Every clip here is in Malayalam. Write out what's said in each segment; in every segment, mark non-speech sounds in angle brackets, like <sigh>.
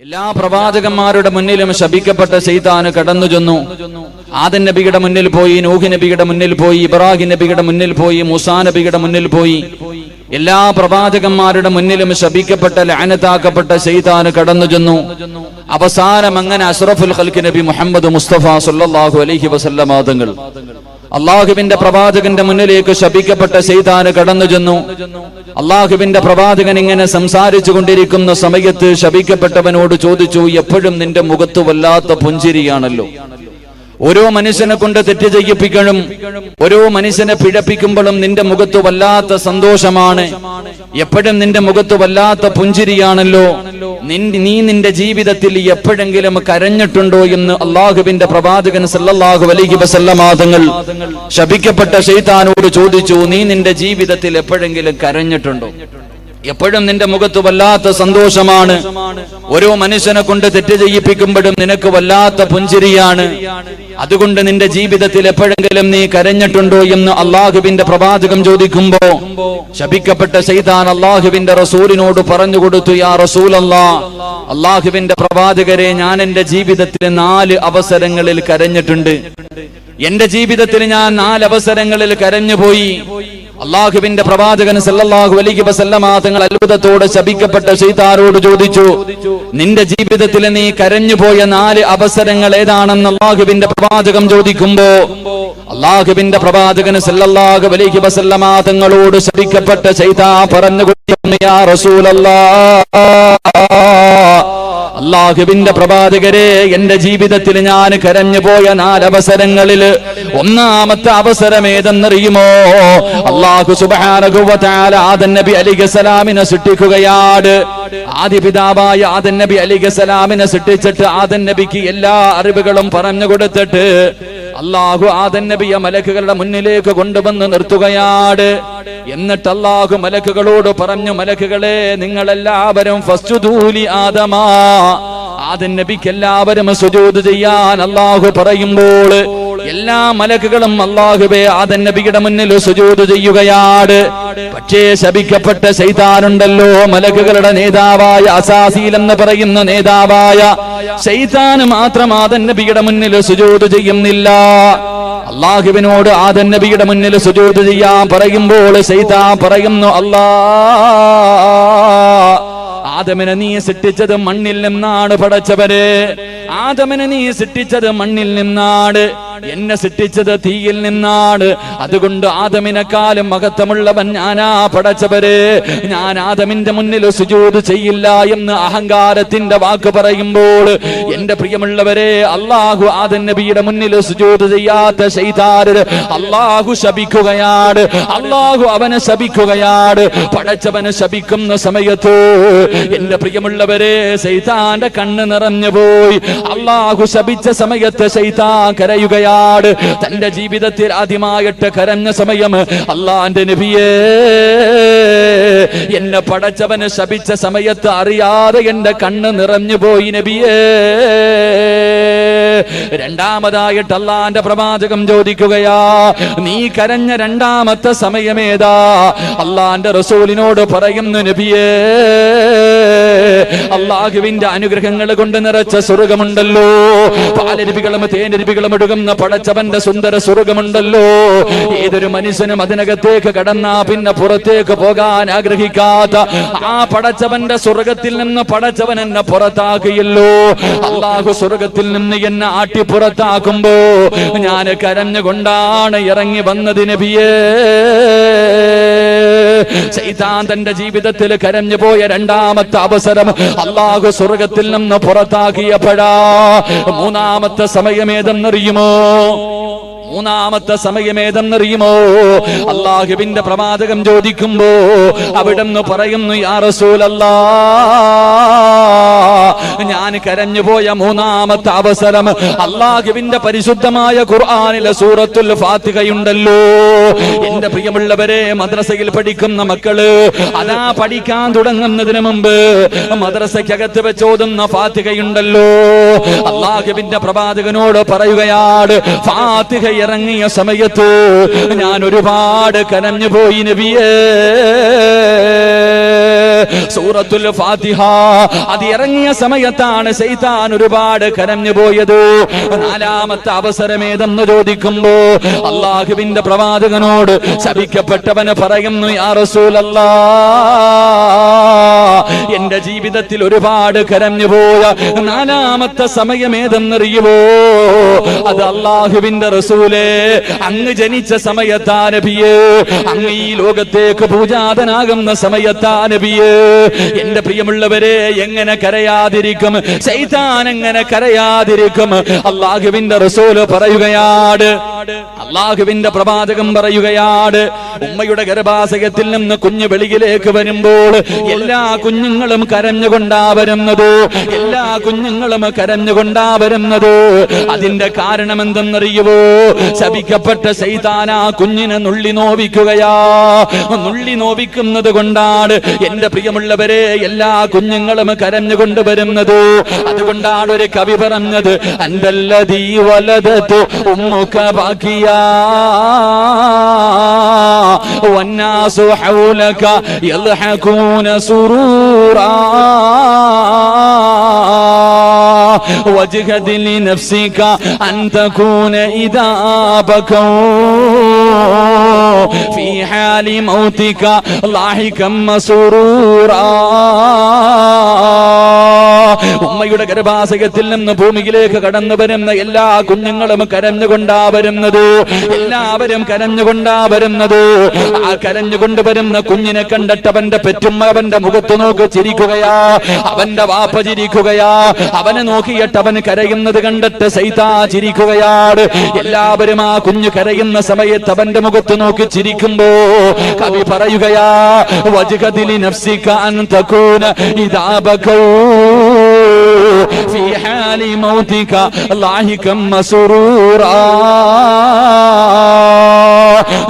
എല്ലാ പ്രവാചകന്മാരുടെ മുന്നിലും ശപിക്കപ്പെട്ട ചെയ്താന് കടന്നു ചെന്നു. ആദൻ നബിയുടെ മുന്നിൽ പോയി നൂഹ് നബിയുടെ മുന്നിൽ പോയി ഇബ്രാഹിം നബിയുടെ മുന്നിൽ പോയി മുസാ നബിയുടെ മുന്നിൽ പോയി. എല്ലാ പ്രവാചകന്മാരുടെ മുന്നിലും ശപിക്കപ്പെട്ട ലാനത്താക്കപ്പെട്ട ചെയ്താന് കടന്നു ചെന്നു. അവസാനം അങ്ങനെ അഷ്റഫുൽ ഖൽക്ക് നബി മുഹമ്മദ് മുസ്തഫ സല്ലല്ലാഹു അലഹി വസല്ലമാതങ്ങൾ അള്ളാഹുവിന്റെ പ്രവാചകന്റെ മുന്നിലേക്ക് ശപിക്കപ്പെട്ട ചെയ്താന് കടന്നു ചെന്നു. അള്ളാഹുവിന്റെ പ്രവാചകൻ ഇങ്ങനെ സംസാരിച്ചു കൊണ്ടിരിക്കുന്ന സമയത്ത് ശപിക്കപ്പെട്ടവനോട് ചോദിച്ചു എപ്പോഴും നിന്റെ മുഖത്ത് വല്ലാത്ത പുഞ്ചിരിയാണല്ലോ? ഓരോ മനുഷ്യനെ കൊണ്ട് തെറ്റ് ചെയ്യിപ്പിക്കണം ഓരോ മനുഷ്യനെ പിഴപ്പിക്കുമ്പോഴും നിന്റെ മുഖത്ത് വല്ലാത്ത സന്തോഷമാണ്. എപ്പോഴും നിന്റെ മുഖത്ത് വല്ലാത്ത പുഞ്ചിരിയാണല്ലോ. നീ നിന്റെ ജീവിതത്തിൽ എപ്പോഴെങ്കിലും കരഞ്ഞിട്ടുണ്ടോ എന്ന് അള്ളാഹുവിന്റെ പ്രവാചകൻ സല്ലല്ലാഹു അലൈഹി വസല്ലമാതങ്ങൾ ശപിക്കപ്പെട്ട ഷെയ്ത്താനോട് ചോദിച്ചു നീ നിന്റെ ജീവിതത്തിൽ എപ്പോഴെങ്കിലും കരഞ്ഞിട്ടുണ്ടോ? എപ്പോഴും നിന്റെ മുഖത്ത് വല്ലാത്ത സന്തോഷമാണ്. ഓരോ മനുഷ്യനെ കൊണ്ട് തെറ്റ് ചെയ്യിപ്പിക്കുമ്പോഴും നിനക്ക് വല്ലാത്ത പുഞ്ചിരിയാണ്. അതുകൊണ്ട് നിന്റെ ജീവിതത്തിൽ എപ്പോഴെങ്കിലും നീ കരഞ്ഞിട്ടുണ്ടോ എന്ന് അള്ളാഹുവിന്റെ പ്രവാചകം ചോദിക്കുമ്പോ ശപിക്കപ്പെട്ട ചെയ്താൻ അള്ളാഹുവിന്റെ റസൂലിനോട് പറഞ്ഞു കൊടുത്തു യാ റസൂൽ അല്ലാ അള്ളാഹുവിന്റെ പ്രവാചകരെ ഞാൻ എന്റെ ജീവിതത്തിൽ നാല് അവസരങ്ങളിൽ കരഞ്ഞിട്ടുണ്ട്. എന്റെ ജീവിതത്തിൽ ഞാൻ നാല് അവസരങ്ങളിൽ കരഞ്ഞുപോയി. അള്ളാഹുവിന്റെ പ്രവാചകൻ സല്ലല്ലാഹു അലൈഹി വസല്ലമ തങ്ങൾ അത്ഭുതത്തോട് ശപിക്കപ്പെട്ട ശൈതാനോട് ചോദിച്ചു നിന്റെ ജീവിതത്തിൽ നീ കരഞ്ഞുപോയ നാല് അവസരങ്ങൾ ഏതാണെന്ന് അള്ളാഹുവിന്റെ പ്രവാചകം ചോദിക്കുമ്പോ അള്ളാഹുവിന്റെ പ്രവാചകൻ സല്ലല്ലാഹു അലൈഹി വസല്ലമ തങ്ങളോട് ശപിക്കപ്പെട്ട ശൈതാ പറഞ്ഞു യാ റസൂലല്ലാഹ് അള്ളാഹുവിന്റെ പ്രവാചകരെ എന്റെ ജീവിതത്തിൽ ഞാൻ കരഞ്ഞു പോയ നാലവസരങ്ങളിൽ ഒന്നാമത്തെ അവസരം ഏതെന്നറിയുമോ? അള്ളാഹു സുബാനകുവല ആദൻ നബി സൃഷ്ടിക്കുകയാണ്. ആദ്യ പിതാവായ ആദൻ നബി അലിഗസലാമിനെ സൃഷ്ടിച്ചിട്ട് ആദൻ നബിക്ക് എല്ലാ അറിവുകളും പറഞ്ഞു കൊടുത്തിട്ട് അള്ളാഹു ആദൻ നബിയെ മലക്കുകളുടെ മുന്നിലേക്ക് കൊണ്ടുവന്ന് നിർത്തുകയാണ് എന്നിട്ട് അള്ളാഹു മലക്കുകളോട് പറഞ്ഞു മലക്കുകളെ നിങ്ങളെല്ലാവരും ഫസ്റ്റ് ധൂലി ആദമാ. ആദൻ നബിക്ക് എല്ലാവരും സുജൂത് ചെയ്യാൻ അള്ളാഹു പറയുമ്പോൾ എല്ലാ മലക്കുകളും അള്ളാഹുബെ ആദൻ നബിയുടെ മുന്നിൽ സുജൂത് ചെയ്യുകയാണ് പക്ഷേ ശപിക്കപ്പെട്ട സൈതാനുണ്ടല്ലോ മലക്കുകളുടെ നേതാവായ അസാസീൽ എന്ന് പറയുന്ന നേതാവായ സൈതാന് മാത്രം ആദൻ നബിയുടെ മുന്നിൽ സുജൂത് ചെയ്യുന്നില്ല. അള്ളാഹുവിനോട് ആദൻ നബിയുടെ മുന്നിൽ സുജൂത് ചെയ്യാൻ പറയുമ്പോൾ സൈതാ പറയുന്നു അല്ലാ ആദമിനെ നീ സൃഷ്ടിച്ചത് മണ്ണിൽ നിന്നാണ് പടച്ചവര് ആദമിനെ നീ സൃഷ്ടിച്ചത് മണ്ണിൽ നിന്നാണ്. എന്നെ സൃഷ്ടിച്ചത് തീയിൽ നിന്നാണ്. അതുകൊണ്ട് ആദമിനെക്കാളും മഹത്വമുള്ളവൻ ഞാനാ പടച്ചവര്. ഞാൻ ആദമിന്റെ മുന്നിൽ സുജൂത് ചെയ്യില്ല എന്ന് അഹങ്കാരത്തിന്റെ വാക്ക് പറയുമ്പോൾ എന്റെ പ്രിയമുള്ളവരെ അള്ളാഹു ആദൻ നബിയുടെ മുന്നിൽ സുജൂത് ചെയ്യാത്ത ശൈതാര് അള്ളാഹു ശപിക്കുകയാണ്. അള്ളാഹു അവനെ ശപിക്കുകയാണ്. പടച്ചവനെ ശപിക്കുന്ന സമയത്ത് എന്റെ പ്രിയമുള്ളവരെ സൈതാന്റെ കണ്ണ് നിറഞ്ഞു പോയി. അള്ളാഹു ശപിച്ച സമയത്ത് സൈതാൻ കരയുകയാണ് തന്റെ ജീവിതത്തിൽ ആദ്യമായിട്ട് കരഞ്ഞ സമയം അള്ളാന്റെ നബിയേ എന്നെ പടച്ചവന് ശപിച്ച സമയത്ത് അറിയാതെ എന്റെ കണ്ണ് നിറഞ്ഞു പോയി നബിയേ. രണ്ടാമതായിട്ട് അള്ളാന്റെ പ്രവാചകം ചോദിക്കുകയാ നീ കരഞ്ഞ രണ്ടാമത്തെ സമയമേതാ? അള്ളാന്റെ റസൂലിനോട് പറയുന്നു നബിയേ അള്ളാഹുവിന്റെ അനുഗ്രഹങ്ങൾ കൊണ്ട് നിറച്ച സ്വർഗമുണ്ടല്ലോ. പാലരുവികളും തേനരുവികളും ഒടുകുന്ന പടച്ചവന്റെ സുന്ദര സ്വർഗമുണ്ടല്ലോ. ഏതൊരു മനുഷ്യനും അതിനകത്തേക്ക് കടന്നാ പിന്നെ പുറത്തേക്ക് പോകാൻ ആഗ്രഹിക്കാത്ത ആ പടച്ചവന്റെ സ്വർഗത്തിൽ നിന്ന് പടച്ചവൻ എന്നെ പുറത്താക്കിയല്ലോ അള്ളാഹു സ്വർഗത്തിൽ നിന്ന് എന്നെ ആട്ടി പുറത്താക്കുമ്പോ ഞാൻ കരഞ്ഞുകൊണ്ടാണ് ഇറങ്ങി വന്നത് നബിയേ. ശൈതാൻ തന്റെ ജീവിതത്തിൽ കരഞ്ഞു പോയ രണ്ടാമത്തെ അവസരം അള്ളാഹു സ്വർഗത്തിൽ നിന്ന് പുറത്താക്കിയപ്പോഴാ. മൂന്നാമത്തെ സമയം ഏതെന്നറിയുമോ? മൂന്നാമത്തെ സമയം ഏതെന്നറിയുമോ? അള്ളാഹുവിന്റെ പ്രവാചകം ചോദിക്കുമ്പോ അവിടെന്ന് പറയുന്നു യാ റസൂലല്ലാ ഞാൻ കരഞ്ഞുപോയ മൂന്നാമത്തെ അവസരം അള്ളാഹുവിന്റെ പരിശുദ്ധമായ ഖുർആാനിലെ സൂറത്തുൽ ഫാത്തികയുണ്ടല്ലോ എന്റെ പ്രിയമുള്ളവരെ മദ്രസയിൽ പഠിക്കുന്ന മക്കൾ അതാ പഠിക്കാൻ തുടങ്ങുന്നതിന് മുമ്പ് മദ്രസയ്ക്കകത്ത് വെച്ചോതുന്ന ഫാത്തികയുണ്ടല്ലോ അള്ളാഹുവിന്റെ പ്രവാചകനോട് പറയുകയാണ് ഫാത്തിക ഇറങ്ങിയ സമയത്ത് ഞാൻ ഒരുപാട് കരഞ്ഞു പോയി നബിയേ. സൂറത്തുൽ ഫാത്തിഹ. അത് ഇറങ്ങിയ സമയത്താണ് സൈതാൻ ഒരുപാട് കരഞ്ഞു പോയത്. നാലാമത്തെ അവസരമേതെന്ന് ചോദിക്കുമ്പോ അള്ളാഹുവിന്റെ പ്രവാചകനോട് ശപിക്കപ്പെട്ടവന് പറയുന്നു യാ എന്റെ ജീവിതത്തിൽ ഒരുപാട് കരഞ്ഞു പോയ നാലാമത്തെ സമയമേതെന്നറിയുമോ അത് അള്ളാഹുവിന്റെ റസൂലേ അങ്ങ് ജനിച്ച സമയത്താ നബിയേ അങ്ങ് ഈ ലോകത്തേക്ക് പൂജാതനാകുന്ന സമയത്താ നബിയേ എന്റെ പ്രിയമുള്ളവരെ എങ്ങനെ കരയാതിരിക്കും? സൈതാൻ എങ്ങനെ കരയാതിരിക്കും? അള്ളാഹുവിന്റെ റസൂൽ പറയുകയാണ് അള്ളാഹുവിന്റെ പ്രവാചകം പറയുകയാണ് ഉമ്മയുടെ ഗർഭാശയത്തിൽ നിന്ന് കുഞ്ഞ് വെളിയിലേക്ക് വരുമ്പോൾ എല്ലാ കുഞ്ഞുങ്ങളും കരഞ്ഞുകൊണ്ടാ വരുന്നത്? എല്ലാ കുഞ്ഞുങ്ങളും കരഞ്ഞുകൊണ്ടാ വരുന്നത്? അതിന്റെ കാരണം എന്തെന്നറിയുവോ ശപിക്കപ്പെട്ട സൈതാന കുഞ്ഞിനെ നുള്ളി നോവിക്കുകയാ. നുള്ളി നോവിക്കുന്നത് കൊണ്ടാണ് എന്റെ പ്രിയമുള്ളവരെ എല്ലാ കുഞ്ഞുങ്ങളും കരഞ്ഞുകൊണ്ട് വരുന്നത് അതുകൊണ്ടാണ് ഒരു കവി പറഞ്ഞത് അന്തല്ലതീ വലതത്തു ഉമ്മുക ബാക്കിയാ والناس حولك يضحكون سرورا واجهد لنفسك أن تكون إذا بكوا في حال موتك لاحقا مسرورا ഉമ്മയുടെ ഗർഭാശയത്തിൽ നിന്ന് ഭൂമിയിലേക്ക് കടന്നു വരുന്ന എല്ലാ കുഞ്ഞുങ്ങളും കരഞ്ഞുകൊണ്ടാ വരുന്നത്. എല്ലാവരും കരഞ്ഞുകൊണ്ടാ വരുന്നത്. ആ കരഞ്ഞുകൊണ്ട് വരുന്ന കുഞ്ഞിനെ കണ്ടിട്ട് അവന്റെ പെറ്റുമ്മ അവന്റെ മുഖത്ത് നോക്കി ചിരിക്കുകയാ. അവന്റെ വാപ്പ ചിരിക്കുകയാ. അവനെ നോക്കിയിട്ട് അവൻ കരയുന്നത് കണ്ടിട്ട് സൈതാ ചിരിക്കുകയാണ്. എല്ലാവരും ആ കുഞ്ഞു കരയുന്ന സമയത്ത് അവന്റെ മുഖത്ത് നോക്കി ചിരിക്കുമ്പോ കവി പറയുകയാ വജുകതിലി നഫ്സിക്കാൻ തക്കൂന ഇതാബകൂ في حال موتك لاحقا مسرورا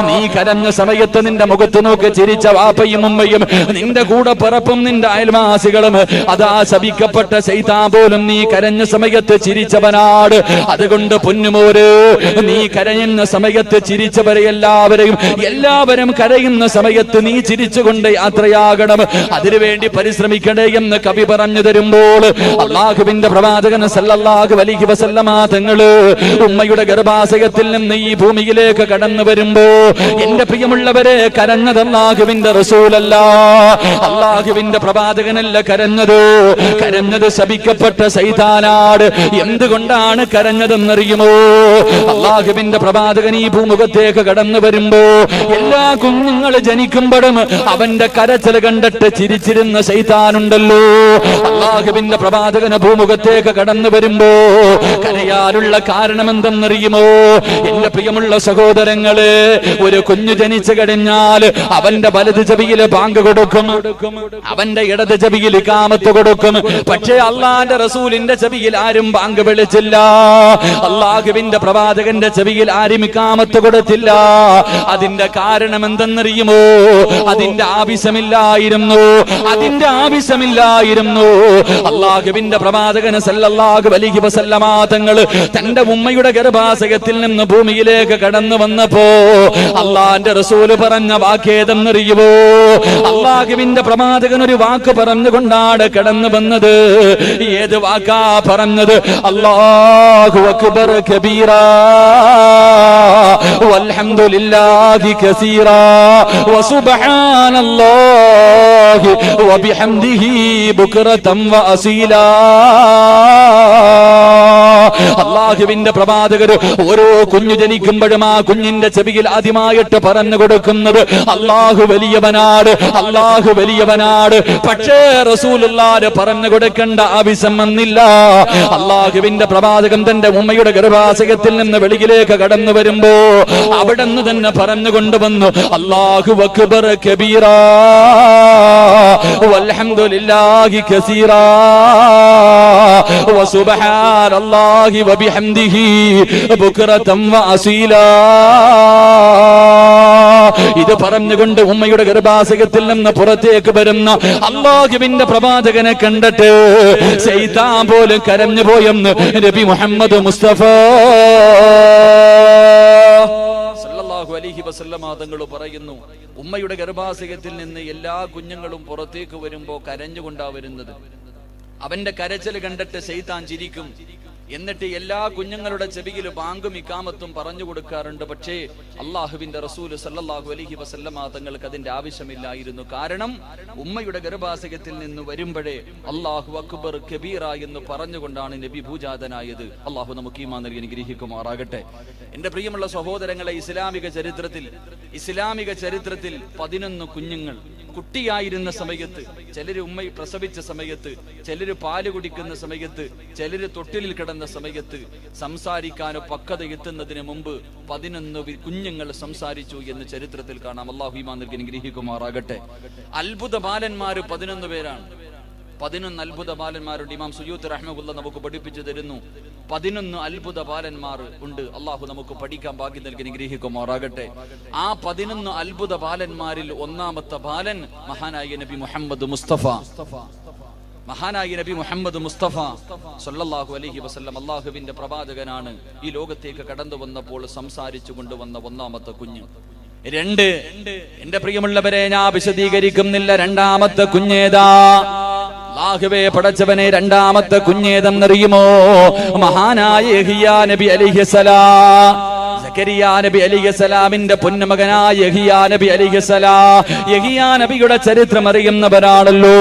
നീ കരഞ്ഞ സമയത്ത് നിന്റെ മുഖത്ത് നോക്കി ചിരിച്ച വാപ്പയും ഉമ്മയും നിന്റെ കൂടെ പിറപ്പും നിന്റെ അയൽവാസികളും. അതാ ശപിക്കപ്പെട്ട ചെയ്താ പോലും നീ കരഞ്ഞ സമയത്ത് ചിരിച്ചവനാട് അതുകൊണ്ട് പൊന്നുമോര് നീ കരയുന്ന സമയത്ത് ചിരിച്ചവരെ എല്ലാവരെയും എല്ലാവരും കരയുന്ന സമയത്ത് നീ ചിരിച്ചുകൊണ്ട് യാത്രയാകണം. അതിനുവേണ്ടി പരിശ്രമിക്കണേ എന്ന് കവി പറഞ്ഞു തരുമ്പോൾ അള്ളാഹുവിന്റെ പ്രവാചകൻ സല്ലല്ലാഹു അലൈഹി വസല്ലമ തങ്ങൾ ഉമ്മയുടെ ഗർഭാശയത്തിൽ നിന്ന് ഈ ഭൂമിയിലേക്ക് കടന്നു എന്റെ പ്രിയമുള്ളവരെ കരഞ്ഞത് അള്ളാഹുവിന്റെ റസൂലല്ല. അള്ളാഹുവിന്റെ പ്രവാചകനല്ല കരഞ്ഞത്. കരഞ്ഞത് ശപിക്കപ്പെട്ട സൈതാനാട്. എന്തുകൊണ്ടാണ് കരഞ്ഞതെന്നറിയുമോ? അള്ളാഹുവിന്റെ പ്രവാചകൻ ഈ ഭൂമുഖത്തേക്ക് കടന്നു വരുമ്പോ എല്ലാ കുഞ്ഞുങ്ങൾ ജനിക്കുമ്പോഴും അവന്റെ കരച്ചിൽ കണ്ടിട്ട് ചിരിച്ചിരുന്ന സൈതാനുണ്ടല്ലോ. അള്ളാഹുവിന്റെ പ്രവാചകന് ഭൂമുഖത്തേക്ക് കടന്നു വരുമ്പോ കരയാനുള്ള കാരണം എന്തെന്നറിയുമോ എന്റെ പ്രിയമുള്ള സഹോദരങ്ങൾ ഒരു കുഞ്ഞു ജനിച്ചു കഴിഞ്ഞാൽ അവന്റെ വലത് ചെവിയിൽ ബാങ്ക് കൊടുക്കും. അവന്റെ ഇടത് ചെവിയിൽ കാമത്ത് കൊടുക്കും. പക്ഷേ അള്ളാന്റെ റസൂലിന്റെ ചെവിയിൽ ആരും ബാങ്ക് വിളിച്ചില്ല. അള്ളാഹുവിന്റെ പ്രവാചകന്റെ ചെവിയിൽ ആരും കാമത്ത് കൊടുത്തില്ല. അതിന്റെ കാരണം എന്തെന്നറിയുമോ? അതിന്റെ ആവശ്യമില്ലായിരുന്നു. അതിന്റെ ആവശ്യമില്ലായിരുന്നു. അള്ളാഹുവിന്റെ പ്രവാചകന് സല്ലല്ലാഹു അലൈഹി വസല്ലമ തങ്ങൾ തന്റെ ഉമ്മയുടെ ഗർഭാശയത്തിൽ നിന്ന് ഭൂമിയിലേക്ക് കടന്നു വന്നപ്പോ അള്ളാന്റെ റസൂൽ പറഞ്ഞ വാക്കേതെന്നറിയുവോ? അള്ളാഹുവിന്റെ പ്രമാതകൻ ഒരു വാക്ക് പറഞ്ഞുകൊണ്ടാണ് കടന്നു വന്നത്. ഏത് വാക്കാ പറഞ്ഞത്? അള്ളാഹു അക്ബർ കബീറ വൽഹംദുലില്ലാഹി കസീറ വസുബ്ഹാനല്ലാഹി വബിഹംദിഹി ബുക്റതം വഅസീലാ അള്ളാഹുവിന്റെ പ്രവാചകർ ഓരോ കുഞ്ഞു ജനിക്കുമ്പോഴും ആ കുഞ്ഞിന്റെ ചെവിയിൽ ആദ്യമായിട്ട് പറഞ്ഞു കൊടുക്കുന്നത് അള്ളാഹു വലിയവനാട് അള്ളാഹു വലിയവനാട്. പക്ഷേ റസൂലുള്ളാര് പറഞ്ഞു കൊടുക്കേണ്ട ആവശ്യം വന്നില്ല. അള്ളാഹുവിന്റെ പ്രവാചകൻ തന്റെ ഉമ്മയുടെ ഗർഭാശയത്തിൽ നിന്ന് വെളിയിലേക്ക് കടന്നു വരുമ്പോ അവിടെ നിന്ന് തന്നെ പറഞ്ഞു കൊണ്ടുവന്നു. അള്ളാഹു അക്ബർ കബീറ വൽഹംദുലില്ലാഹി കസീറ വസുബ്ഹാനല്ലാഹ് الله وبحمده بكرة وأصيلا ഇത് പറഞ്ഞുകൊണ്ട് ഉമ്മയുടെ ഗർഭാശയത്തിൽ നിന്ന് പുറത്തേക്ക് വരുന്ന അള്ളാഹുവിന്റെ പ്രവാചകനെ കണ്ടിട്ട് ചെയ്താൻ പോലും കരഞ്ഞു പോയെന്ന് നബി മുഹമ്മദ് മുസ്തഫ സല്ലല്ലാഹു സല്ലല്ലാഹു അലൈഹി വസല്ലമ തങ്ങൾ പറയുന്നു ഉമ്മയുടെ ഗർഭാശയത്തിൽ നിന്ന് എല്ലാ കുഞ്ഞുങ്ങളും പുറത്തേക്ക് വരുമ്പോൾ കരഞ്ഞുകൊണ്ടാ വരുന്നത് അവന്റെ കരച്ചൽ കണ്ടിട്ട് ശൈത്താൻ ചിരിക്കും എന്നിട്ട് എല്ലാ കുഞ്ഞുങ്ങളുടെ ചെവിയിൽ ബാങ്കും ഇക്കാമത്തും പറഞ്ഞു കൊടുക്കാറുണ്ട്. പക്ഷേ അള്ളാഹുവിന്റെ റസൂൽ സല്ലാഹു അലഹി വസല്ലമ തങ്ങൾക്ക് അതിന്റെ ആവശ്യമില്ലായിരുന്നു. കാരണം ഉമ്മയുടെ ഗർഭാശയത്തിൽ നിന്ന് വരുമ്പോഴേ അള്ളാഹു അക്ബർ കബീറ എന്ന് പറഞ്ഞുകൊണ്ടാണ് നബി ഭൂജാതനായത്. അള്ളാഹു നമുക്ക് ഈ നൽകി അനുഗ്രഹിക്കുമാറാകട്ടെ. എന്റെ പ്രിയമുള്ള സഹോദരങ്ങളെ ഇസ്ലാമിക ചരിത്രത്തിൽ ഇസ്ലാമിക ചരിത്രത്തിൽ പതിനൊന്ന് കുഞ്ഞുങ്ങൾ കുട്ടിയായിരുന്ന സമയത്ത് ചിലര് ഉമ്മ പ്രസവിച്ച സമയത്ത് ചിലര് പാൽ കുടിക്കുന്ന സമയത്ത് ചിലര് തൊട്ടിലിൽ കിടന്ന സമയത്ത് സംസാരിക്കാനോ പക്വത എത്തുന്നതിന് മുമ്പ് പതിനൊന്ന് കുഞ്ഞുങ്ങൾ സംസാരിച്ചു എന്ന് ചരിത്രത്തിൽ കാണാം. അള്ളാഹു ഈമാൻ നൽകി അനുഗ്രഹിക്കുമാറാകട്ടെ. അത്ഭുത ബാലന്മാര് പതിനൊന്ന് പേരാണ്. പതിനൊന്ന് അത്ഭുത ബാലന്മാരുണ്ട്. ഇമാം സുയൂത്ത് റഹ്മുല്ല നമുക്ക് പഠിപ്പിച്ചു തരുന്നു. പതിനൊന്ന് അത്ഭുത ബാലന്മാർ ഉണ്ട്. അള്ളാഹു നമുക്ക് പഠിക്കാൻ ഭാഗ്യം നൽകി നിഗ്രഹിക്കുമാറാകട്ടെ ആ പതിനൊന്ന് അത്ഭുത ബാലന്മാരിൽ ഒന്നാമത്തെ ബാലൻ മഹാനായ നബി മുഹമ്മദ് മുസ്തഫ. മഹാനായ നബി മുഹമ്മദ് മുസ്തഫ സല്ലല്ലാഹു അലൈഹി വസല്ലം അള്ളാഹുവിന്റെ പ്രവാചകനാണ് ഈ ലോകത്തേക്ക് കടന്നു വന്നപ്പോൾ സംസാരിച്ചു കൊണ്ടുവന്ന ഒന്നാമത്തെ കുഞ്ഞ്. രണ്ട് എന്റെ പ്രിയമുള്ളവരെ ഞാൻ വിശദീകരിക്കുന്നില്ല. രണ്ടാമത്തെ കുഞ്ഞേതാ? അല്ലാഹുവേ പടച്ചവനെ രണ്ടാമത്തെ കുഞ്ഞേതെന്നറിയുമോ? മഹാനായ നബി അലിഹിസലാം സക്കരിയ നബി അലിഹിസലാമിന്റെ പൊന്നുമകനായ യഹിയാ നബി അലിഹിസലാ യഹിയാ നബിയുടെ ചരിത്രം അറിയുന്നവരാണല്ലോ.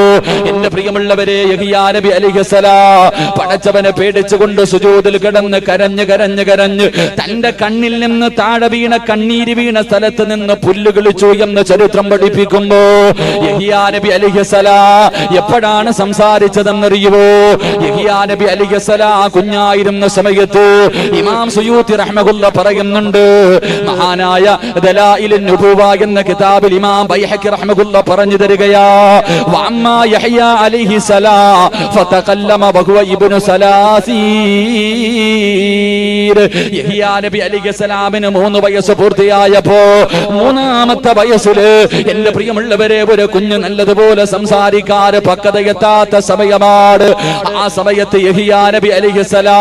എന്റെ പ്രിയമുള്ളവരെ യഹിയാ നബി അലിഹിസലാ പടച്ചവനെ പേടിച്ചുകൊണ്ട് സുജൂതിൽ കിടന്ന് കരഞ്ഞ് കരഞ്ഞ് കരഞ്ഞ് തന്റെ കണ്ണിൽ നിന്ന് താഴെ വീണ കണ്ണീര് വീണ സ്ഥലത്ത് നിന്ന് പുല്ല് കിളിച്ചു എന്ന് ചരിത്രം പഠിപ്പിക്കുമ്പോ യഹിയാ നബി അലിഹിസലാ എപ്പോഴാണ് സംസാരിച്ചതെന്നറിയുവോ? യഹിയാ നബി അലിഹിസലാ കുഞ്ഞായിരുന്ന സമയത്ത് ഇമാം സുയൂത്തി റഹ്മഹുല്ല പറയുന്നുണ്ട് മഹാനായ എന്ന കിതാബിൽ ഇമാം ബൈഹഖി റഹ്മഹുല്ല പറഞ്ഞു തരികയാ വഅമ്മാ യഹ്യ അലൈഹി സലാ ഫതകല്ലമ വഹുവ ഇബ്നു സലാസീർ. യഹ്യ നബി അലൈഹി സലാമിന് മൂന്ന് വയസ്സ് പൂർത്തിയായപ്പോ മൂന്നാമത്തെ വയസ്സിൽ എന്റെ പ്രിയമുള്ളവരെ ഒരു കുഞ്ഞ് നല്ലതുപോലെ സംസാരിക്കാറ് പക്വതയെത്താത്ത സമയമാണ്. ആ സമയത്ത് യഹിയ നബി അലിഹിസലാ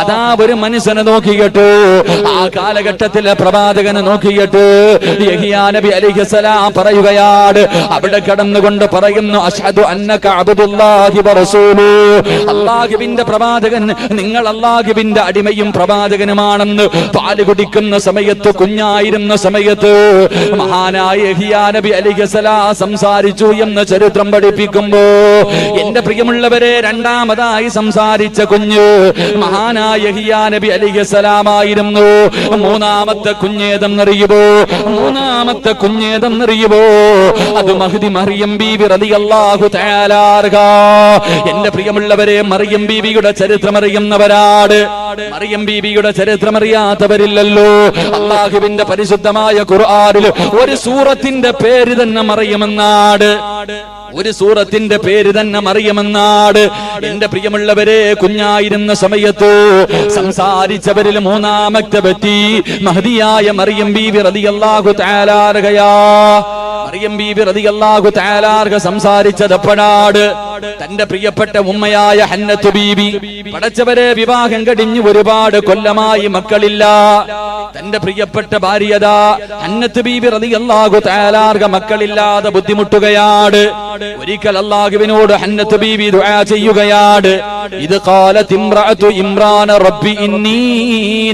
അതാ ഒരു മനുഷ്യനെ നോക്കിയിട്ട് ആ കാലഘട്ടത്തിലെ പ്രവാചകനെ നോക്കിയിട്ട് നബി അലിഹിസലാ പറയുകയാണ് അവിടെ കടന്നുകൊണ്ട് പറയുന്നു അഷ്ഹദു അന്നക വറസൂലു പ്രവാചകൻ നിങ്ങൾ അള്ളാഹിബിന്റെ അടിമയും പ്രവാചകനുമാണെന്ന് പാൽ കുടിക്കുന്ന സമയത്ത് കുഞ്ഞായിരുന്ന സമയത്ത് മഹാനായ നബി അലിഹിസലാ സംസാരിച്ചു എന്ന് ചരിത്രം പഠിപ്പിക്കുമ്പോ എന്റെ പ്രിയമുള്ളവരെ രണ്ടാമതായി സംസാരിച്ച കുഞ്ഞ് മഹാനായ നബി അലിഹിസലാമായിരുന്നു മൂന്നാമത്തെ കുഞ്ഞേതെന്നറിയുമോ മൂന്നാമത്തെ കുഞ്ഞേതെന്നറിയുമോ അത് മഹദി മറിയം ബീവി റളിയല്ലാഹു തആലാർഹ എന്റെ പ്രിയമുള്ളവരെ മറിയം ബീവിയുടെ ചരിത്രം അറിയുന്നവരാണ്. മറിയം ബീവിയുടെ ചരിത്രം അറിയാത്തവരില്ലല്ലോ. അള്ളാഹുവിന്റെ പരിശുദ്ധമായ ഖുർആനിൽ ഒരു സൂറത്തിന്റെ പേര് തന്നെ മറിയുമെന്നാട് ഒരു സൂറത്തിന്റെ പേര് തന്നെ മറിയമെന്നാട്. എന്റെ പ്രിയമുള്ളവരെ കുഞ്ഞായിരുന്ന സമയത്ത് സംസാരിച്ചവരിൽ മൂന്നാമത്തെ പറ്റി മഹതിയായ മറിയം ബീവി റളിയല്ലാഹു താലാർഹയാ മറിയം ബീവി റളിയല്ലാഹു താലാർഹ സംസാരിച്ചത് എപ്പോഴാണ് തന്റെ പ്രിയപ്പെട്ട ഉമ്മയായ ഹന്നത്ത് ബീബി പടച്ചവരെ വിവാഹം കടിഞ്ഞു ഒരുപാട് കൊല്ലമായി മക്കളില്ല. തന്റെ പ്രിയപ്പെട്ട ഭാര്യതാ ഹന്നത്ത് ബീബി റളിയല്ലാഹു തആലാർഹ മക്കളില്ലാതെ ബുദ്ധിമുട്ടുകയാണ് ഒരിക്കൽ അള്ളാഹുവിനോട് ഹന്നത്ത് ബീബി ദുആ ചെയ്യുകയാണ് ഇത് ഖാലത്ത് ഇംറഅതു ഇമ്രാന റബ്ബി ഇന്നി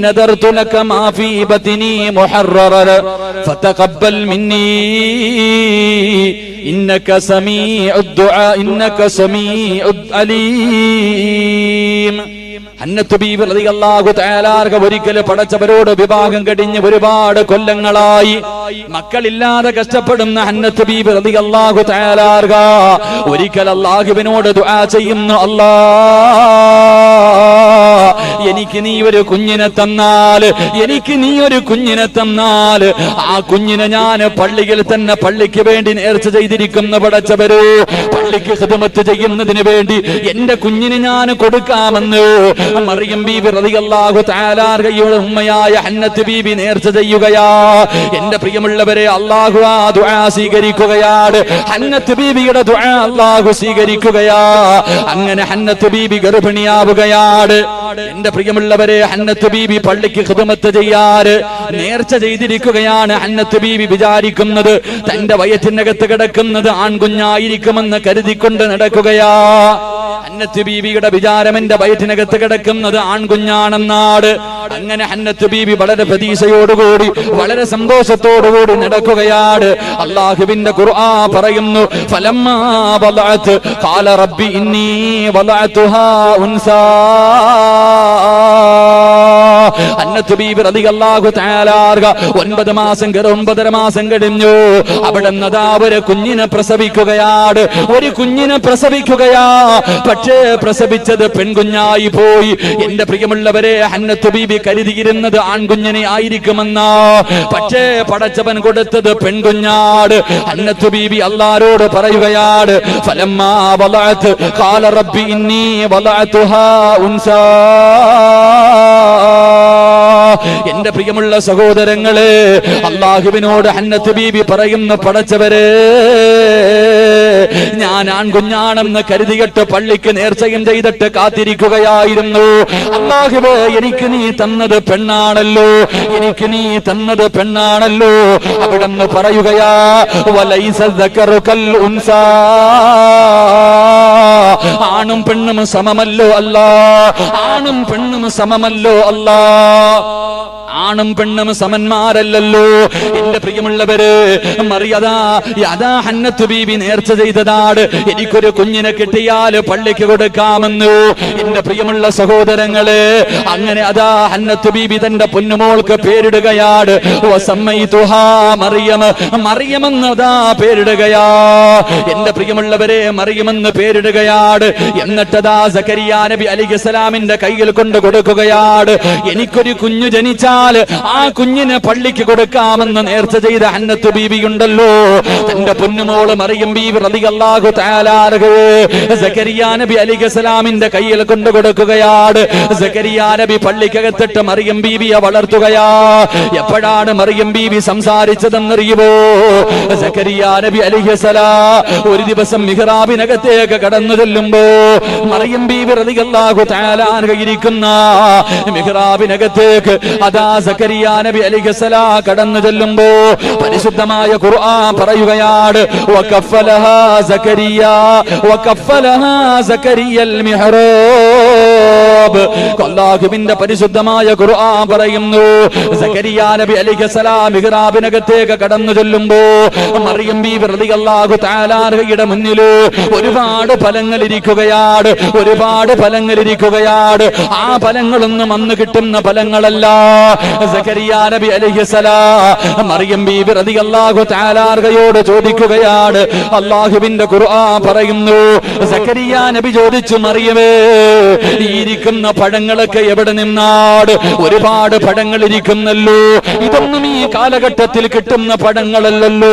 നദർതു ലക മാ ഫീ ബത്നി മുഹററ. ഫതഖബ്ബൽ മിന്നി. ഇന്നക സമീഉദ് ദുആ ഇന്നക സമീഉദ് അലീം. ഒരിക്കൽ പടച്ചവരോട് വിഭാഗം കടിഞ്ഞ് ഒരുപാട് കൊല്ലങ്ങളായി. മക്കളില്ലാതെ കഷ്ടപ്പെടുന്ന ഹന്നത്ത് ബീബി റളിയല്ലാഹു തആലാർഹ ഒരിക്കൽ അല്ലാഹുവിനോട് ദുആ ചെയ്യുന്നു അല്ലാ എനിക്ക് നീ ഒരു കുഞ്ഞിനെ തന്നാൽ എനിക്ക് നീ ഒരു കുഞ്ഞിനെ തന്നാൽ ആ കുഞ്ഞിനെ ഞാൻ പള്ളിയിൽ തന്നെ പള്ളിക്ക് വേണ്ടി നേർച്ച ചെയ്തിരിക്കുന്ന പടച്ചവരോ. പള്ളിക്ക് ഹിദമത്ത് ചെയ്യുന്നതിന് വേണ്ടി എന്റെ കുഞ്ഞിന് ഞാൻ കൊടുക്കാമെന്ന് മറിയം ബീബി റളിയല്ലാഹു തആലാർഹയുടെ ഉമ്മയായ ഹന്നത്ത് ബീബി നേർച്ച ചെയ്യുകയാ. എന്റെ പ്രിയമുള്ളവരെ അള്ളാഹു ആ ദുആ സ്വീകരിക്കുകയാണ്. ഹന്നത്ത് ബീബിയുടെ ദുആ അള്ളാഹു സ്വീകരിക്കുകയാ. അങ്ങനെ ഹന്നത്ത് ബീബി ഗർഭിണിയാവുകയാണ്. എന്റെ പ്രിയമുള്ളവരെ ഹന്നത്ത് ബീബി പള്ളിക്ക് ഹിദമത്ത് ചെയ്യാറ്. നേർച്ച ചെയ്തിരിക്കുകയാണ് ഹന്നത്ത് ബീബി വിചാരിക്കുന്നത്. തന്റെ വയറ്റിനകത്ത് കിടക്കുന്നത് ആൺകുഞ്ഞായിരിക്കുമെന്ന് കരുതിക്കൊണ്ട് നടക്കുകയാ. ഹന്നത്ത് ബീവിയുടെ വിചാരം എന്റെ വയറ്റിനകത്ത് കിടക്കുന്നത് ആൺകുഞ്ഞാണെന്നാട് അങ്ങനെ ഹന്നത്ത് ബീബി വളരെ പ്രതീക്ഷയോടുകൂടി വളരെ സന്തോഷത്തോടുകൂടി നടക്കുകയാണ്. അള്ളാഹുവിന്റെ ഖുർആ പറയുന്നു ഫലമ്മാ വലഅത്ത് ഖാല റബ്ബി ഇന്നി വലഅത്തുഹാ ഉൻസാ Allah. ഒൻപത് മാസം ഒൻപതര മാസം കഴിഞ്ഞു. അവിടെ ഒരു കുഞ്ഞിനെ പ്രസവിക്കുകയാണ്. ഒരു കുഞ്ഞിനെ പ്രസവിക്കുകയാ. പക്ഷേ പ്രസവിച്ചത് പെൺകുഞ്ഞായി പോയി. എന്റെ പ്രിയമുള്ളവരെ ഹന്നത്ത് ബീബി കരുതിയിരുന്നത് ആൺകുഞ്ഞിനെ ആയിരിക്കുമെന്നാ. പക്ഷേ പടച്ചവൻ കൊടുത്തത് പെൺകുഞ്ഞാട് ഹന്നത്ത് ബീബി അല്ലാരോട് പറയുകയാണ് ഫലമ്മാ വളഅത്ത് ഖാല റബ്ബി ഇന്നി വളഅതുഹാ ഉൻസാ. എന്റെ പ്രിയമുള്ള സഹോദരങ്ങളെ അള്ളാഹുവിനോട് ഹന്നത്ത് ബീബി പറയുന്ന പടച്ചവരെ ഞാൻ ആൺകുഞ്ഞാണെന്ന് കരുതിയിട്ട് പള്ളിക്ക് നേർച്ചയും ചെയ്തിട്ട് കാത്തിരിക്കുകയായിരുന്നു. അള്ളാഹുവേ എനിക്ക് നീ തന്നത് പെണ്ണാണല്ലോ. എനിക്ക് നീ തന്നത് പെണ്ണാണല്ലോ. അവിടെന്ന് പറയുകയാ വലൈസ ഉൻസാ. ആണും പെണ്ണും സമമല്ലോ അല്ല. ആണും പെണ്ണും സമമല്ലോ അല്ല. ആണും പെണ്ണും സമന്മാരല്ലല്ലോ. എന്റെ പ്രിയമുള്ളവര് മറിയതാ ബീബി നേർച്ച ചെയ്തതാണ് എനിക്കൊരു കുഞ്ഞിനെ കിട്ടിയാൽ പള്ളിക്ക് കൊടുക്കാമെന്നു. എന്റെ പ്രിയമുള്ള സഹോദരങ്ങൾ അങ്ങനെ അതാ ഹന്നത്തു ബീബി തന്റെ പൊന്നുമോൾക്ക് പേരിടുകയാണ് മറിയം മറിയമെന്ന് അതാ പേരിടുകയാ. എന്റെ പ്രിയമുള്ളവരെ മറിയമെന്ന് പേരിടുകയാണ് എന്നിട്ടതാ സക്കരിയ നബി അലിഖലാമിന്റെ കയ്യിൽ കൊണ്ട് കൊടുക്കുകയാണ് എനിക്കൊരു കുഞ്ഞു ജനിച്ചാൽ ആ കുഞ്ഞിനെ പള്ളിക്ക് കൊടുക്കാമെന്ന് നേർച്ച ചെയ്ത അന്നത്ത് ബീവി ഉണ്ടല്ലോ തന്റെ പൊന്നുമോൾ മറിയം ബീവി സക്കരിയ നബി അലിഖലാമിന്റെ കയ്യിൽ കൊണ്ടു കൊടുക്കുകയാണ്. നബി പള്ളിക്കകത്തിട്ട് മറിയം ബീവിയെ വളർത്തുകയാ. എപ്പോഴാണ് മറിയം ബീവി സംസാരിച്ചതെന്നറിയുമോ നബി അലിഹസലാ ഒരു ദിവസം മിഹ്റാബിനകത്തേക്ക് കടന്നു ചെല്ലുമ്പോ മറിയം ബീവി റളിയല്ലാഹു തആല ഇരിക്കുന്ന മിഹ്റാബിനകത്തേക്ക് അതാ സക്കരിയ നബി അലിഹസലാ കടന്നു ചെല്ലുമ്പോ പരിശുദ്ധമായ ഖുർആൻ പറയുകയാണ് വകഫലഹാ സക്കരിയ വകഫലഹാ സക്കരിയൽ മിഹ്റാബ്. അല്ലാഹുവിന്റെ പരിശുദ്ധമായ ഖുർആൻ പറയുന്നു സക്കരിയ നബി അലിഹസലാം മിഹ്റാബിനകത്തേക്ക് കടന്നു ചെല്ലുമ്പോ മറിയം ബീബി റളിയല്ലാഹു തആലായുടെ മുന്നിൽ ഒരുപാട് ഫലങ്ങൾ ഇരിക്കുകയാണ് ഒരുപാട് ഫലങ്ങൾ ഇരിക്കുകയാണ്. ആ ഫലങ്ങളൊന്നും അന്ന് കിട്ടുന്ന ഫലങ്ങളല്ല. സക്കരിയ നബി അലൈഹിസ്സലാം മറിയം ബീബി റളിയല്ലാഹു തആലാർഹയോട് ചോദിക്കുകയാണ് അള്ളാഹുവിന്റെ ഖുർആൻ പറയുന്നു സക്കരിയ നബി ചോദിച്ചു മറിയമേ ഈ ഇരിക്കുന്ന പഴങ്ങളൊക്കെ എവിടെ നിന്നാട്? ഒരുപാട് പഴങ്ങൾ ഇരിക്കുന്നല്ലോ. ഇതൊന്നും ഈ കാലഘട്ടത്തിൽ കിട്ടുന്ന പഴങ്ങളല്ലല്ലോ.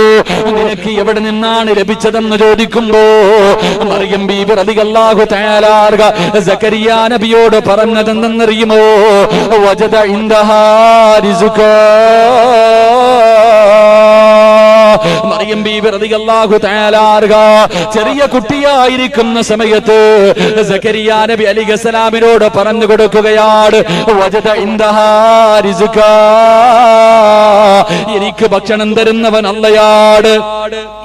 നിനക്ക് എവിടെ നിന്നാണ് ലഭിച്ചതെന്ന് ചോദിക്കുമ്പോ മറിയം ബീബി റളിയല്ലാഹു തആലാർഹ സക്കരിയ നബിയോട് പറഞ്ഞതെന്തെന്നറിയുമോ? വജദ ഇൻദഹാ റിസ്കാ മറിയം ബീബി റളിയല്ലാഹു തആല അൻഹ ചെറിയ കുട്ടിയായിരിക്കുന്ന സമയത്ത് സക്കരിയ നബി അലിഹസലാമിനോട് പറഞ്ഞു കൊടുക്കുകയാണ് വജദ ഇൻദഹാ എനിക്ക് ഭക്ഷണം തരുന്നവൻ അല്ലയാട്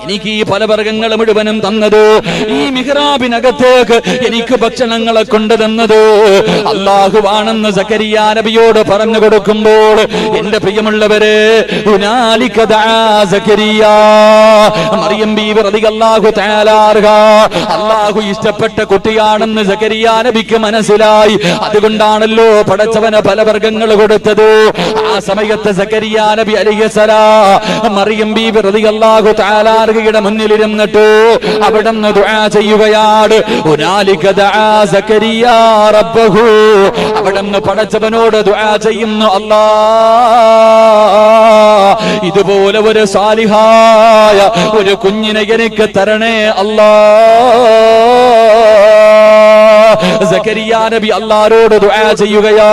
എനിക്ക് ഈ പലവർഗങ്ങൾ മുഴുവനും തന്നത്? ഈ മിഹ്റാബിനകത്തേക്ക് എനിക്ക് ഭക്ഷണങ്ങളെ കൊണ്ടു തന്നത്? അള്ളാഹുവാണെന്ന് സക്കരിയ നബിയോട് പറഞ്ഞു കൊടുക്കുമ്പോൾ എന്റെ പ്രിയമുള്ളവരെ മറിയം അള്ളാഹു ഇഷ്ടപ്പെട്ട കുട്ടിയാണെന്ന് സക്കരിയ നബിക്ക് മനസ്സിലായി. അതുകൊണ്ടാണല്ലോ പടച്ചവന് ഫലവർഗങ്ങൾ കൊടുത്തത്. ആ സമയത്ത് സക്കരിയ നബി അലൈഹിസ്സലാം മറിയം ബീവി റളിയല്ലാഹു തആല അൻഹയുടെ മുന്നിലിരുന്നിട്ട് നിന്ന് ദുആ ചെയ്യുകയാണ്. ഹുനാലിക ദആ സക്കരിയ റബ്ബഹു. അവിടുന്ന് പടച്ചവനോട് ദുആ ചെയ്യുന്നു അല്ലാ. ഇതുപോലെ ഒരു സാലിഹായ ഒരു കുഞ്ഞിനെ എനിക്ക് തരണേ അല്ലാ. <laughs> സക്കരിയ നബി അള്ളാരോട് ദുആ ചെയ്യുകയാ.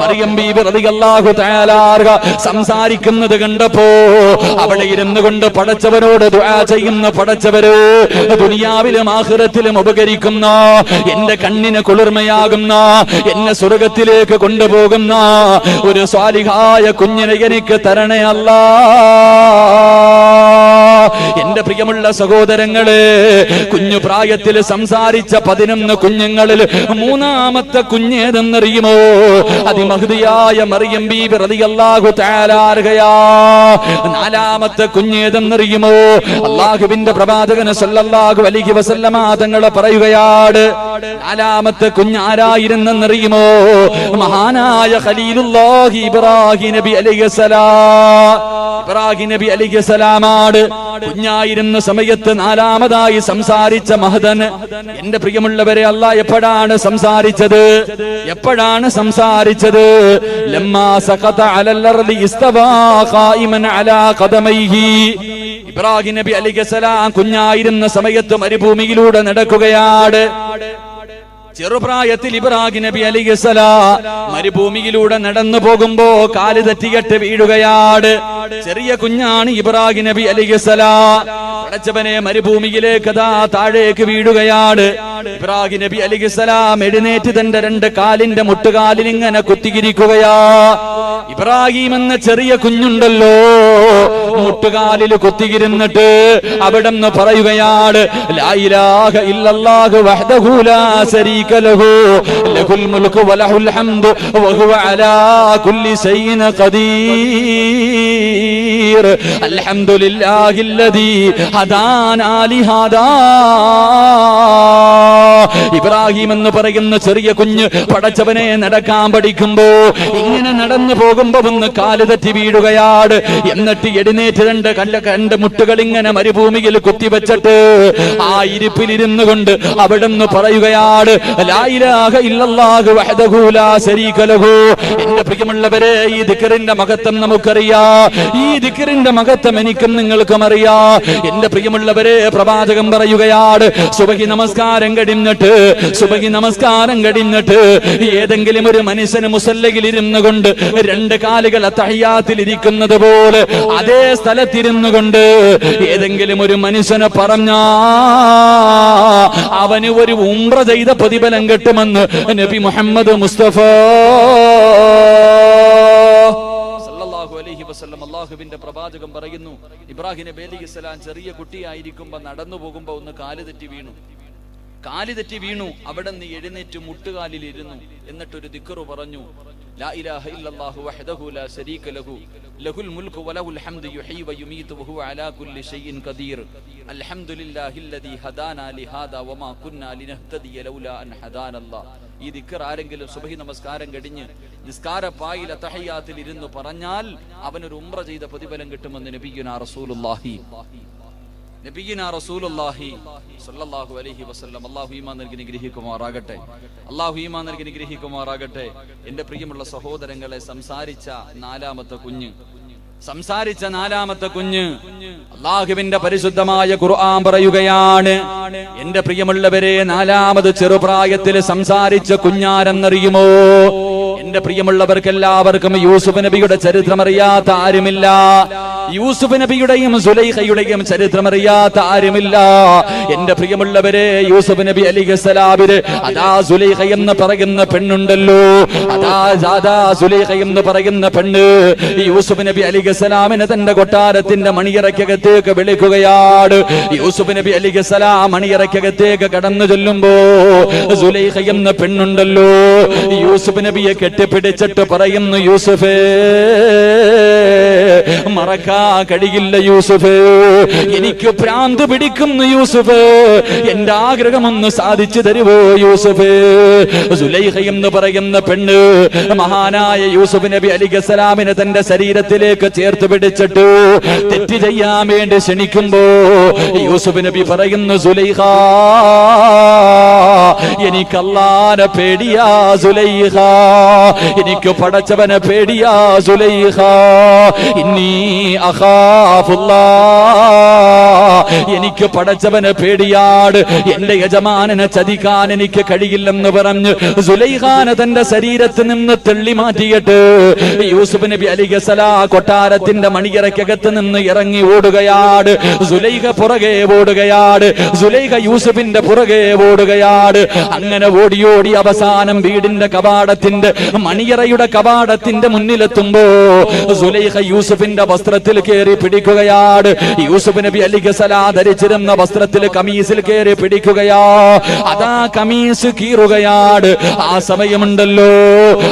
മറിയം ബീബി റളിയല്ലാഹു തആല സംസാരിക്കുന്നത് കണ്ടപ്പോ അവിടെ ഇരുന്നു കൊണ്ട് പടച്ചവനോട് ദുആ ചെയ്യുന്ന പടച്ചവര് ദുനിയാവിലും ആഖിറത്തിലും ഉപകരിക്കുന്ന എന്റെ കണ്ണിന് കുളിർമയാകുന്ന എന്നെ സ്വർഗത്തിലേക്ക് കൊണ്ടുപോകുന്ന ഒരു സ്വാലിഹായ കുഞ്ഞിനെ എനിക്ക് തരണേ അല്ലാ. <laughs> എന്റെ പ്രിയമുള്ള സഹോദരങ്ങൾ കുഞ്ഞു പ്രായത്തിൽ സംസാരിച്ച പതിനൊന്ന് കുഞ്ഞുങ്ങളിൽ മൂന്നാമത്തെ കുഞ്ഞേതെന്നറിയുമോ? അതിമഹതിയായ മറിയം ബി തആല അൻഹയാ നാലാമത്തെ കുഞ്ഞേതെന്നറിയുമോ? അള്ളാഹുവിന്റെ പ്രവാചകന് സല്ലല്ലാഹു അലിഹി വസല്ലമ തങ്ങളെ പറയുകയാണ് നാലാമത്തെ കുഞ്ഞാരായിരുന്നെന്നറിയുമോ? മഹാനായ ഖലീലുല്ലാഹി ഇബ്രാഹിം നബി അലൈഹിസലാം ഇബ്രാഹിം നബി അലൈഹിസ്സലാമാണ് കുഞ്ഞായിരുന്ന സമയത്ത് നാലാമതായി സംസാരിച്ച മഹതൻ എന്റെ പ്രിയമുള്ളവരെ അല്ല എപ്പോഴാണ് സംസാരിച്ചത്? എപ്പോഴാണ് സംസാരിച്ചത്? ഇബ്രാഹിം നബി അലിഖലാം കുഞ്ഞായിരുന്ന സമയത്ത് മരുഭൂമിയിലൂടെ നടക്കുകയാണ്. ചെറുപ്രായത്തിൽ ഇബ്രാഹിം നബി അലിഗസലാ മരുഭൂമിയിലൂടെ നടന്നു പോകുമ്പോ കാൽ തെറ്റികെട്ട് വീഴുകയാണ് ചെറിയ കുഞ്ഞാണ് ഇബ്രാഹിം നബി അലിഗസലാ പടച്ചവനെ മരുഭൂമിയിലേക്ക് അതാ താഴേക്ക് വീഴുകയാണ് ഇബ്രാഹിം നബി അലിഗസലാം എഴുന്നേറ്റ് തന്റെ രണ്ട് കാലിന്റെ മുട്ടുകാലിൽ ഇങ്ങനെ കുത്തിയിരിക്കുകയാ. ഇബ്രാഹിം എന്ന ചെറിയ കുഞ്ഞുണ്ടല്ലോ മുട്ടുകാലിൽ കുത്തിയിരുന്നിട്ട് അവിടെ നിന്ന് പറയുകയാണ് ലാ ഇലാഹ ഇല്ലല്ലാഹു വഹ്ദഹു ലാ ശരീക ലഹു ലഹുൽ മുൽക്കു വലഹുൽ ഹംദു വഹുവ അലാ കുല്ലി ശൈഇൻ ഖദീർ അൽഹംദുലില്ലാഹില്ലദീ ഹദാനാ ലിഹാദാ ഇബ്രാഹിം എന്ന് പറയുന്ന ചെറിയ കുഞ്ഞ് പടച്ചവനെ നടക്കാൻ പഠിക്കുമ്പോ ഇങ്ങനെ നടന്നു പോകുമ്പോ ഒന്ന് കാൽ തെറ്റി വീഴുകയാണ് എന്നിട്ട് എടിനേറ്റ് രണ്ട് കല്ല രണ്ട് മുട്ടുകൾ ഇങ്ങനെ മരുഭൂമിയിൽ കുത്തിവെച്ചിട്ട് ആ ഇരിപ്പിലിരുന്നു കൊണ്ട് അവിടെ നിന്ന് ലഹു. എന്റെ പ്രിയമുള്ളവരെ ഈ ദിക്കറിന്റെ മഹത്വം നമുക്കറിയാ. ഈ ദിക്കറിന്റെ മഹത്വം എനിക്കും നിങ്ങൾക്കും അറിയാ. എന്റെ പ്രിയമുള്ളവരെ പ്രവാചകം പറയുകയാണ് സുബഹി നമസ്കാരം കഴിഞ്ഞിട്ട് സുബഹി നമസ്കാരം കഴിഞ്ഞിട്ട് ഏതെങ്കിലും ഒരു മനുഷ്യന് മുസല്ലയിൽ ഇരുന്നു കൊണ്ട് രണ്ട് കാലുകൾ തഹിയാത്തിൽ ഇരിക്കുന്നത് പോലെ അതേ സ്ഥലത്തിരുന്നു കൊണ്ട് ഏതെങ്കിലും ഒരു മനുഷ്യനെ പറഞ്ഞാ അവന് ഒരു ഉംറ ചെയ്ത പ്രതിഫലം കിട്ടുമെന്ന് നബി മുഹമ്മദ് മുസ്തഫ. പ്രവാചകം പറയുന്നു ഇബ്രാഹിം നബി അലൈഹി സ്വലാം ചെറിയ കുട്ടിയായിരിക്കുമ്പോ നടന്നു പോകുമ്പോ ഒന്ന് കാൽ തെറ്റി വീണു. കാൽ തെറ്റി വീണു. അവിടെ നിന്ന് എഴുന്നേറ്റ് മുട്ടുകാലിൽ ഇരുന്നു. എന്നിട്ടൊരു ദിക്കറു പറഞ്ഞു ലഹുൽ വലഹുൽ ഹംദു വയുമീതു വഹു അലാ കുല്ലി ഖദീർ. വമാ ലൗലാ അൻ ഹദാനല്ലാഹ് ഈ ആരെങ്കിലും നമസ്കാരം കഴിഞ്ഞ് നിസ്കാര പായിൽ തഹയ്യാത്തിൽ ഇരുന്ന് പറഞ്ഞാൽ അവനൊരു ഉംറ ചെയ്ത പ്രതിഫലം കിട്ടുമെന്ന് നബിയുനാ റസൂലുള്ളാഹി. നബിയിന റസൂലുള്ളാഹി സ്വല്ലല്ലാഹു അലൈഹി വസല്ലം എന്റെ പ്രിയമുള്ള സഹോദരങ്ങളെ സംസാരിച്ച നാലാമത്തെ കുഞ്ഞ് സംസാരിച്ച നാലാമത്തെ കുഞ്ഞ് അള്ളാഹുവിന്റെ പരിശുദ്ധമായ ഖുർആൻ പറയുകയാണ് എന്റെ പ്രിയമുള്ളവരെ നാലാമത് ചെറുപ്രായത്തിൽ സംസാരിച്ച കുഞ്ഞാരെന്നറിയുമോ? എന്റെ പ്രിയമുള്ളവർക്ക് എല്ലാവർക്കും യൂസുഫ് നബിയുടെ ചരിത്രം അറിയാത്ത ആരുമില്ല. യൂസുഫ് നബിയുടെയും സുലൈഖയുടെയും ചരിത്രം അറിയാത്ത ആരുമില്ല. എന്റെ പ്രിയമുള്ളവരെ യൂസുഫ് നബി അലിഖലാബിര് അതാ സുലൈഖ എന്ന് പറയുന്ന പെണ്ണുണ്ടല്ലോ. അതാ സുലൈഹ സുലൈഖ എന്ന് പറയുന്ന പെണ്ണ്. യൂസുഫ് നബി അലിഖലാമിനെ തന്റെ കൊട്ടാരത്തിന്റെ മണിയറയ്ക്കകത്തേക്ക് വിളിക്കുകയാണ് യൂസുഫ് നബി അലിഖലാം മണിയറയ്ക്കകത്തേക്ക് കടന്നു ചെല്ലുമ്പോ എന്ന പെണ്ണുണ്ടല്ലോ. യൂസുഫ് നബിയെ കെട്ടിപ്പിടിച്ചിട്ട് പറയുന്നു യൂസുഫേ മറക്കാ കഴിയില്ല യൂസുഫ്. എനിക്ക് പ്രാന്ത് പിടിക്കുന്നു യൂസുഫ്. എന്റെ ആഗ്രഹം ഒന്ന് സാധിച്ചു തരുവോ യൂസുഫ്? എന്ന് പറയുന്ന പെണ്ണ് മഹാനായ യൂസുഫ് നബി അലി ഗസലാമിനെ തന്റെ ശരീരത്തിലേക്ക് ചേർത്ത് പിടിച്ചിട്ട്. തെറ്റ് ചെയ്യാൻ വേണ്ടി ക്ഷണിക്കുമ്പോ യൂസുഫ് നബി പറയുന്നു സുലൈഹ എനിക്ക് അല്ലാനെ പേടിയാ സുലൈഹ. എനിക്ക് പടച്ചവനെ പേടിയാ സുലൈഹ. ഇന്നീ അഖാഫുല്ലാ. എനിക്ക് പടച്ചവനെ പേടിയാട്. എന്റെ യജമാനനെ ചതിക്കാൻ എനിക്ക് കഴിയില്ലെന്ന് പറഞ്ഞ് സുലൈഖാന തന്റെ ശരീരത്തിൽ നിന്ന് തെള്ളി മാറ്റിയിട്ട് യൂസുഫ് നബി അലിഗസലാ കൊട്ടാരത്തിന്റെ മണിയറയ്ക്കകത്ത് നിന്ന് ഇറങ്ങി ഓടുകയാട്. സുലൈഖ പുറകെ ഓടുകയാട്. സുലൈഖ യൂസുഫിന്റെ പുറകെ ഓടുകയാട്. അങ്ങനെ ഓടി ഓടി അവസാനം വീടിന്റെ കവാടത്തിന്റെ മണിയറയുടെ കവാടത്തിന്റെ മുന്നിലെത്തുമ്പോ സുലൈഹ യൂസുഫിന്റെ വസ്ത്രത്തിൽ കയറി പിടിക്കുകയാണ്. യൂസുഫ് നബി അലിഖ ധരിച്ചിരുന്ന വസ്ത്രത്തിൽ കമീസിൽ കയറി പിടിക്കുകയാ. അതാ കമീസ് കീറുകയാണ്. ആ സമയമുണ്ടല്ലോ.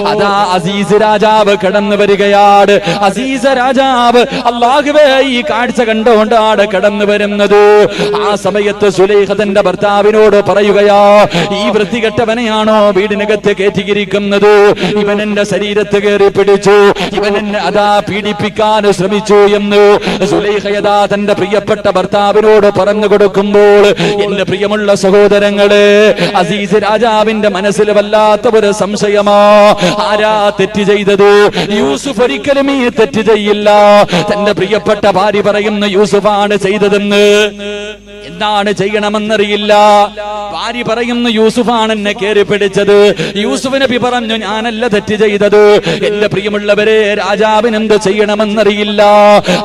അതാ അസീസ് രാജാവ് കടന്നു വരികയാണ്. അസീസ രാജാവ് അള്ളാഹുവേ ഈ കാഴ്ച കണ്ടുകൊണ്ടാണ് കടന്നു വരുന്നത്. ആ സമയത്ത് സുലൈഹ തന്റെ ഭർത്താവിനോട് പറയുകയാ ഈ വൃത്തികെട്ടവനെയാണോ വീടിനകത്ത് കയറ്റിയിരിക്കുന്നത്? ഇവൻ എന്റെ ശരീരത്ത് കയറി പിടിച്ചു. ഇവൻ എന്നെ അതാ പീഡിപ്പിക്കാൻ ശ്രമിച്ചു എന്ന് സുലൈഖയതാ തന്റെ പ്രിയപ്പെട്ട ഭർത്താവിനോട് പറഞ്ഞു കൊടുക്കുമ്പോൾ എന്റെ പ്രിയമുള്ള സഹോദരങ്ങൾ അസീസ് രാജാവിന്റെ മനസ്സിൽ വല്ലാത്ത ഒരു സംശയമാ. ആരാ തെറ്റ് ചെയ്തത്? യൂസുഫ് ഒരിക്കലും ഈ തെറ്റ് ചെയ്യില്ല. തന്റെ പ്രിയപ്പെട്ട ഭാര്യ പറയുന്ന യൂസുഫാണ് ചെയ്തതെന്ന്. എന്താണ് ചെയ്യണമെന്നറിയില്ല. ഭാര്യ പറയുന്നു യൂസുഫാണ് എന്നെ കയറി പിടിച്ചത്. യൂസുഫ് നബി പറഞ്ഞു ഞാനല്ല തെറ്റ് ചെയ്തത്. എന്റെ പ്രിയമുള്ളവരെ രാജാവിന് എന്ത് ചെയ്യണമെന്നറിയില്ല.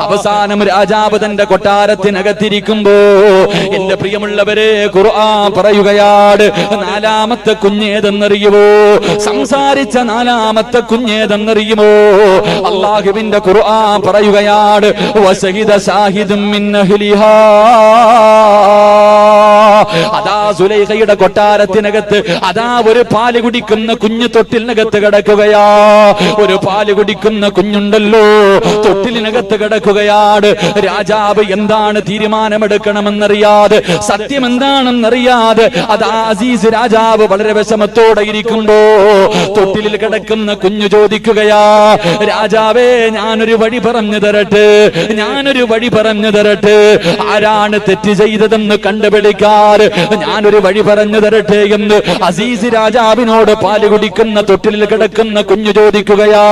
അവസാനം രാജാവ് തന്റെ കൊട്ടാരത്തിനകത്തിരിക്കുമ്പോ എന്റെ പ്രിയമുള്ളവരെ ഖുർആൻ പറയുകയാണ് നാലാമത്തെ കുഞ്ഞേതെന്നറിയുമോ? സംസാരിച്ച നാലാമത്തെ കുഞ്ഞേതെന്നറിയുമോ? അള്ളാഹുവിന്റെ ഖുർആൻ പറയുകയാണ് വസഹിദ ഷാഹിദും മിൻ അഹ്ലിഹാ അതാ സുലൈഹയുടെ കൊട്ടാരത്തിനകത്ത് അതാ ഒരു പാൽ കുടിക്കുന്ന കുഞ്ഞു തൊട്ടിലിനകത്ത് കിടക്കുകയാ. ഒരു പാൽ കുടിക്കുന്ന കുഞ്ഞുണ്ടല്ലോ തൊട്ടിലിനകത്ത് കിടക്കുകയാണ്. രാജാവ് എന്താണ് തീരുമാനമെടുക്കണമെന്നറിയാതെ സത്യം എന്താണെന്നറിയാതെ അതാ അസീസ് രാജാവ് വളരെ വിഷമത്തോടെ ഇരിക്കുമ്പോ തൊട്ടിലിൽ കിടക്കുന്ന കുഞ്ഞു ചോദിക്കുകയാ രാജാവേ ഞാനൊരു വഴി പറഞ്ഞു തരട്ടെ ഞാനൊരു വഴി പറഞ്ഞു തരട്ടെ ആരാണ് തെറ്റ് ചെയ്തതെന്ന് കണ്ടുപിടിക്കാറ് ഞാനൊരു വഴി പറഞ്ഞു തരട്ടെ എന്ന് അസീസ് രാജാവിനോട് പാൽ കുടിക്കുന്ന തൊട്ടിലിൽ കിടക്കുന്ന കുഞ്ഞു ചോദിക്കുകയാ.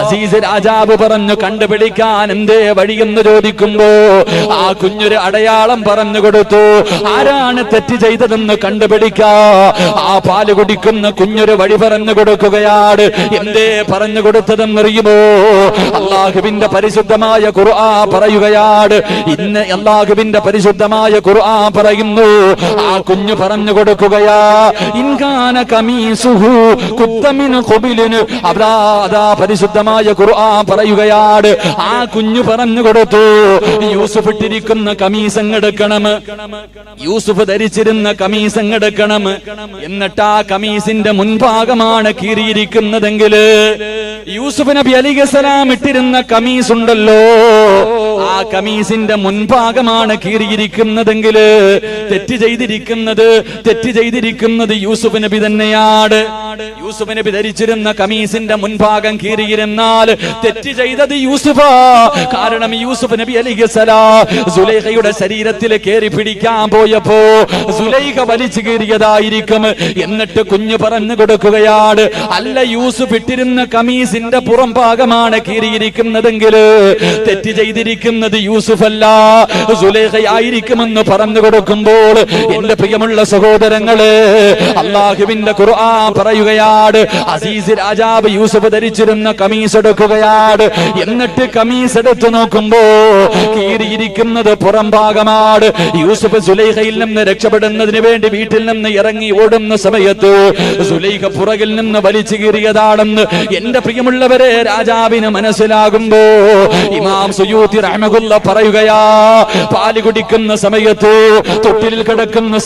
അസീസ് രാജാവ് പറഞ്ഞു കണ്ടുപിടിക്കാൻ എന്തേ വഴിയെന്ന് ചോദിക്കുമ്പോ ആ കുഞ്ഞൊരു അടയാളം പറഞ്ഞു കൊടുത്തു. ആരാണ് തെറ്റ് ചെയ്തതെന്ന് കണ്ടുപിടിക്കാ. ആ പാൽ കുടിക്കുന്ന കുഞ്ഞൊരു വഴി പറഞ്ഞു കൊടുക്കുകയാണ്. എന്തേ പറഞ്ഞു കൊടുത്തതെന്നറിയുമോ? അള്ളാഹുവിന്റെ പരിശുദ്ധമായ ഖുർആ പറയുകയാണ്. ഇന്ന് അള്ളാഹുവിന്റെ പരിശുദ്ധമായ ഖുർആ പറയുന്നു ആ കുഞ്ഞു പറഞ്ഞു കൊടുക്കുകയാ ഇൻകാന കമീസുഹു പരിശുദ്ധമായ പറയുകയാണ് ആ കുഞ്ഞു പറഞ്ഞു കൊടുത്തു യൂസുഫ് ഇട്ടിരിക്കുന്ന കമീസങ്ങെടുക്കണം യൂസുഫ് ധരിച്ചിരുന്ന കമീസങ്ങെടുക്കണം എന്നിട്ട് ആ കമീസിന്റെ മുൻഭാഗമാണ് കീറിയിരിക്കുന്നതെങ്കിൽ യൂസുഫ് നബി അലിഗസലാം ഇട്ടിരുന്ന കമീസ് ഉണ്ടല്ലോ ആ കമീസിന്റെ മുൻഭാഗമാണ് കീറിയിരിക്കുന്നതെങ്കിൽ തെറ്റ് ചെയ്തിരിക്കുന്നത് തെറ്റ് ചെയ്തിരിക്കുന്നത് യൂസുഫ് നബി തന്നെയാണ്. യൂസുഫ് നബി ധരിച്ചിരുന്ന കമീസിന്റെ മുൻഭാഗം കീറിയിരുന്നാൽ തെറ്റ് ചെയ്തത് യൂസുഫ. കാരണം യൂസുഫ് നബി അലിഗസലാ സുലൈഖയുടെ ശരീരത്തിൽ കയറി പിടിക്കാൻ പോയപ്പോ സുലൈഖ വലിച്ചു കീറിയതായിരിക്കും. എന്നിട്ട് കുഞ്ഞു പറഞ്ഞു കൊടുക്കുകയാണ് അല്ല യൂസുഫ് ഇട്ടിരുന്ന കമീസിന്റെ പുറം ഭാഗമാണ് കീറിയിരിക്കുന്നതെങ്കിൽ തെറ്റ് ചെയ്തിരിക്കുന്നത് യൂസുഫ് അല്ല സുലേഖയായിരിക്കുമെന്ന് പറഞ്ഞു കൊടുക്കുമ്പോൾ എന്റെ പ്രിയമുള്ള സഹോദരങ്ങൾ അള്ളാഹുവിന്റെ ഖുർആൻ പറയുകയാണ് അസീസ് രാജാവ് യൂസഫ് ധരിച്ചിരുന്ന കമീസ് എടുക്കുകയാണ് എന്നിട്ട് കമീസ് എടുത്തു നോക്കുമ്പോ കീറിയിരിക്കുന്നത് പുറം ഭാഗമാണ് യൂസഫ് സുലൈഹയിൽ നിന്ന് രക്ഷപ്പെടുന്നതിന് വേണ്ടി വീട്ടിൽ നിന്ന് ഇറങ്ങി ഓടുന്ന സമയത്ത് സുലൈഹ പുറകിൽ നിന്ന് വലിച്ചു കീറിയതാണെന്ന് എന്റെ പ്രിയമുള്ളവരെ രാജാവിന് മനസ്സിലാകുമ്പോ ഇമാം സുയൂത്തി റഹ്മകുല്ല പറയുകയാ പാൽ കുടിക്കുന്ന സമയത്ത് തൊട്ടിലിൽ കിടക്കുന്ന